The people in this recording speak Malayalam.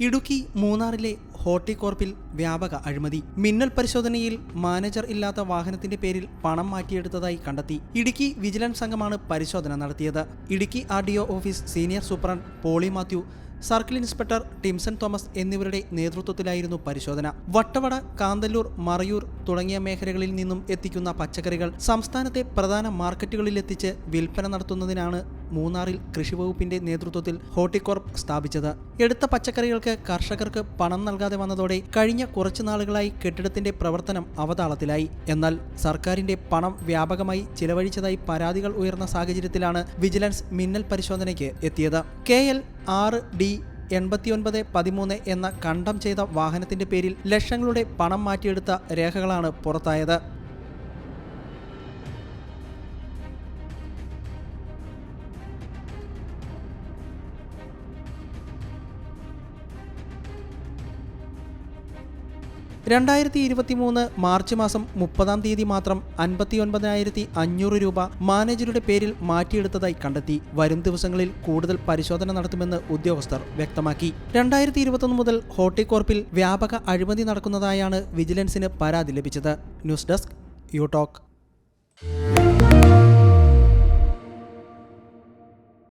ഇടുക്കി മൂന്നാറിലെ ഹോർട്ടികോർപ്പിൽ വ്യാപക അഴിമതി. മിന്നൽ പരിശോധനയിൽ മാനേജർ ഇല്ലാത്ത വാഹനത്തിന്റെ പേരിൽ പണം മാറ്റിയെടുത്തതായി കണ്ടെത്തി. ഇടുക്കി വിജിലൻസ് സംഘമാണ് പരിശോധന നടത്തിയത്. Idukki R office senior superintendent Poly Mathew circle inspector Timson Thomas എന്നിവരുടെ നേതൃത്വത്തിലായിരുന്നു പരിശോധന. വട്ടവട കാന്തല്ലൂർ മറയൂർ തുടങ്ങിയ മേഖലകളിൽ നിന്നും എത്തിക്കുന്ന പച്ചക്കറികൾ സംസ്ഥാനത്തെ പ്രധാന മാർക്കറ്റുകളിലെത്തിച്ച് വിൽപ്പന നടത്തുന്നതിനാണ് മൂന്നാറിൽ കൃഷിവകുപ്പിന്റെ നേതൃത്വത്തിൽ ഹോർട്ടിക്കോർപ്പ് സ്ഥാപിച്ചത്. എടുത്ത പച്ചക്കറികൾക്ക് കർഷകർക്ക് പണം നൽകാതെ വന്നതോടെ കഴിഞ്ഞ കുറച്ചു നാളുകളായി കെട്ടിടത്തിന്റെ പ്രവർത്തനം അവതാളത്തിലായി. എന്നാൽ സർക്കാരിന്റെ പണം വ്യാപകമായി ചിലവഴിച്ചതായി പരാതികൾ ഉയർന്ന സാഹചര്യത്തിലാണ് വിജിലൻസ് മിന്നൽ പരിശോധനയ്ക്ക് എത്തിയത്. കെ. എൽ. ആറ് ഡി എൺപത്തിയൊൻപത് പതിമൂന്ന് എന്ന കണ്ടം ചെയ്ത വാഹനത്തിന്റെ പേരിൽ ലക്ഷങ്ങളുടെ പണം മാറ്റിയെടുത്ത രേഖകളാണ് പുറത്തായത്. രണ്ടായിരത്തി ഇരുപത്തി മൂന്ന് മാർച്ച് മാസം മുപ്പതാം തീയതി മാത്രം അൻപത്തിയൊൻപതിനായിരത്തി അഞ്ഞൂറ് രൂപ മാനേജരുടെ പേരിൽ മാറ്റിയെടുത്തതായി കണ്ടെത്തി. വരും ദിവസങ്ങളിൽ കൂടുതൽ പരിശോധന നടത്തുമെന്ന് ഉദ്യോഗസ്ഥർ വ്യക്തമാക്കി. രണ്ടായിരത്തി ഇരുപത്തൊന്ന് മുതൽ ഹോർട്ടികോർപ്പിൽ വ്യാപക അഴിമതി നടക്കുന്നതായാണ് വിജിലൻസിന് പരാതി ലഭിച്ചത്. News desk you talk